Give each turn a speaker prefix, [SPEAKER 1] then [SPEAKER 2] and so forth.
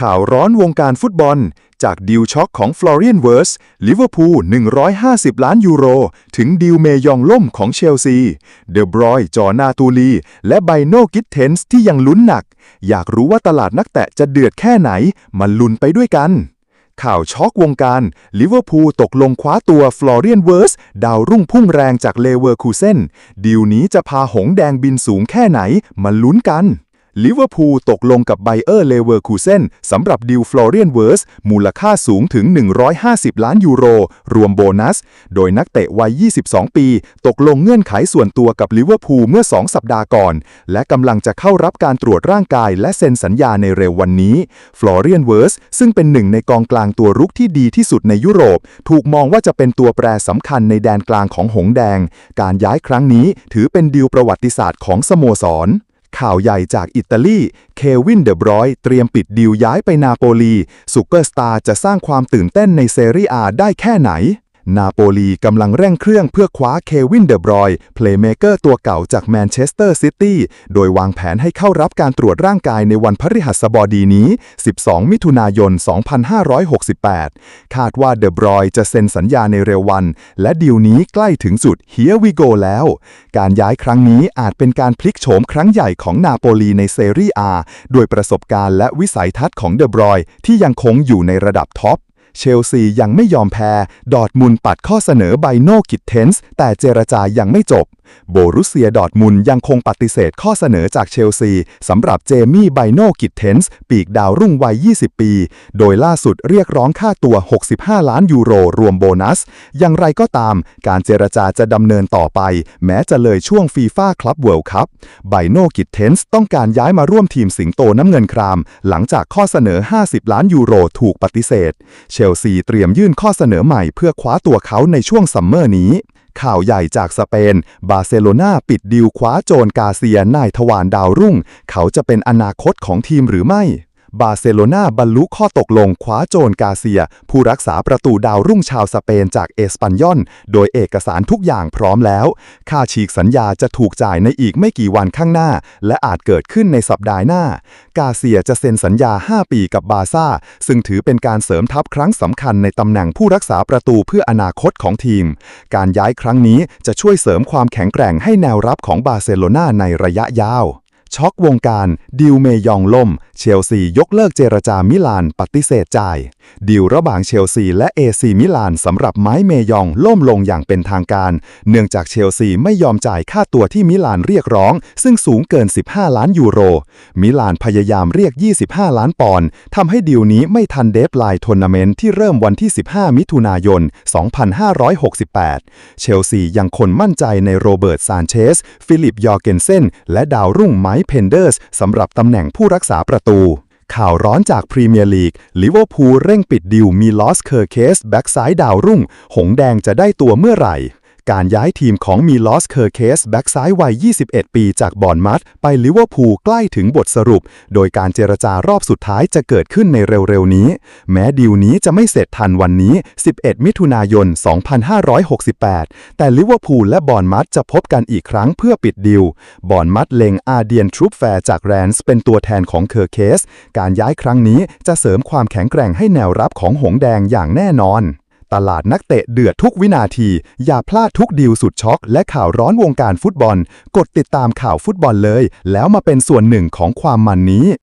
[SPEAKER 1] ข่าวร้อนวงการฟุตบอล จากดิวช็อกของฟลอเรียนเวิร์สลิเวอร์พูล 150 ล้านยูโร ถึงดิวเมยองล่มของเชลซี เดบรอยจอนาตูลี และไบโนกิทเทนส์ที่ยังลุ้นหนัก อยากรู้ว่าตลาดนักแตะจะเดือดแค่ไหน มาลุ้นไปด้วยกัน ข่าวช็อกวงการลิเวอร์พูลตกลงคว้าตัวฟลอเรียนเวิร์สดาวรุ่งพุ่งแรงจากเลเวอร์คูเซนดีลนี้จะพาหงส์แดงบินสูงแค่ไหน มาลุ้นกัน ลิเวอร์พูลตกลงกับไบเออร์เลเวอร์คูเซนสำหรับดิวฟลอเรียนเวิร์ส มูลค่าสูงถึง 150 ล้านยูโร รวมโบนัส โดยนักเตะวัย 22 ปี ตกลงเงื่อนไขส่วนตัวกับลิเวอร์พูลเมื่อ 2 สัปดาห์ก่อน และกำลังจะเข้ารับการตรวจร่างกายและเซ็นสัญญาในเร็ววันนี้ ฟลอเรียนเวิร์ส ซึ่งเป็นหนึ่งในกองกลางตัวรุกที่ดีที่สุดในยุโรป ถูกมองว่าจะเป็นตัวแปรสำคัญในแดนกลางของหงส์แดง การย้ายครั้งนี้ถือเป็นดีลประวัติศาสตร์ของสโมสร ข่าวใหญ่จากอิตาลี เควินเดบรอยเตรียมปิดดีลย้ายไปนาโปลีซูเปอร์สตาร์จะสร้างความตื่นเต้นในเซรีอาได้แค่ไหน นาโปลีกำลังเร่งเครื่องเพื่อคว้าเควินเดบรอยเพลย์เมเกอร์ตัวเก่าจากแมนเชสเตอร์ซิตี้ โดยวางแผนให้เข้ารับการตรวจร่างกายในวันพฤหัสบดีนี้ 12 มิถุนายน 2568 คาดว่าเดบรอยจะเซ็นสัญญาในเร็ววัน และดีลนี้ใกล้ถึงจุด Here we go แล้ว การย้ายครั้งนี้อาจเป็นการพลิกโฉมครั้งใหญ่ของนาโปลีในเซรีอาด้วยประสบการณ์และวิสัยทัศน์ของเดบรอยที่ยังคงอยู่ในระดับท็อป เชลซียังไม่ยอมแพ้ ดอร์ทมุนปัดข้อเสนอไบโนกิทเทนส์แต่เจรจายังไม่จบ โบรุเซียดอร์ทมุนยังคงปฏิเสธข้อเสนอจากเชลซีสำหรับเจมี่ไบโนกิทเทนส์ปีกดาวรุ่งวัย 20 ปี โดยล่าสุดเรียกร้องค่าตัว 65 ล้านยูโรรวมโบนัส อย่างไรก็ตาม การเจรจาจะดำเนินต่อไป แม้จะเลยช่วงฟีฟ่าคลับเวิลด์คัพไบโนกิทเทนส์ต้องการย้ายมาร่วมทีมสิงโตน้ำเงินคราม หลังจากข้อเสนอ 50 ล้านยูโรถูกปฏิเสธเชลซีเตรียมยื่นข้อเสนอใหม่เพื่อคว้าตัวเขาในช่วงซัมเมอร์นี้ ข่าวใหญ่จากสเปน บาร์เซโลนาปิดดีลคว้าโจนกาเซียนายทวารดาวรุ่ง เขาจะเป็นอนาคตของทีมหรือไม่ บาร์เซโลนาบรรลุข้อตกลงคว้าโจนกาเซีย ผู้รักษาประตูดาวรุ่งชาวสเปนจากเอสปันยอน โดยเอกสารทุกอย่างพร้อมแล้ว ค่าฉีกสัญญาจะถูกจ่ายในอีกไม่กี่วันข้างหน้า และอาจเกิดขึ้นในสัปดาห์หน้า กาเซียจะเซ็นสัญญา 5 ปีกับบาซ่า ซึ่งถือเป็นการเสริมทัพครั้งสำคัญในตำแหน่งผู้รักษาประตูเพื่ออนาคตของทีม การย้ายครั้งนี้จะช่วยเสริมความแข็งแกร่งให้แนวรับของบาร์เซโลนาในระยะยาว ช็อกวงการ ดิวเมยองล่ม เชลซียกเลิกเจรจามิลานปฏิเสธจ่าย ดิวระหว่างเชลซีและเอซีมิลานสำหรับไม้เมยองล่มลงอย่างเป็นทางการ เนื่องจากเชลซีไม่ยอมจ่ายค่าตัวที่มิลานเรียกร้อง ซึ่งสูงเกิน 15 ล้านยูโร มิลานพยายามเรียก 25 ล้านปอนด์ทำให้ดิวนี้ไม่ทันเดฟไลน์ทัวร์นาเมนต์ที่เริ่มวันที่ 15 มิถุนายน 2568 เชลซียังคนมั่นใจในโรเบิร์ตซานเชส ฟิลิปยอร์เกนเซนและดาวรุ่งไมค์เพนเดอร์สสำหรับตำแหน่งผู้รักษาประตู ข่าวร้อนจากพรีเมียร์ลีกลิเวอร์พูลเร่งปิดดิวมีลอสเคอร์เคส แบ็กซ้ายดาวรุ่ง หงแดงจะได้ตัวเมื่อไหร่ การย้ายทีมของมีลอสเคอร์เคสแบ็กซ้ายวัย 21 ปีจากบอนมัดไปลิเวอร์พูลใกล้ถึงบทสรุป โดยการเจรจารอบสุดท้ายจะเกิดขึ้นในเร็วๆนี้ แม้ดีลนี้จะไม่เสร็จทันวันนี้ 11 มิถุนายน 2568 แต่ลิเวอร์พูลและบอนมัดจะพบกันอีกครั้งเพื่อปิดดีลบอนมัดเล็งอาเดียนทรูปแฟร์จากแรนส์เป็นตัวแทนของเคอร์เคส การย้ายครั้งนี้จะเสริมความแข็งแกร่งให้แนวรับของหงแดงอย่างแน่นอน ตลาดนักเตะเดือดทุกวินาที อย่าพลาดทุกดีลสุดช็อก และข่าวร้อนวงการฟุตบอล กดติดตามข่าวฟุตบอลเลย แล้วมาเป็นส่วนหนึ่งของความมันนี้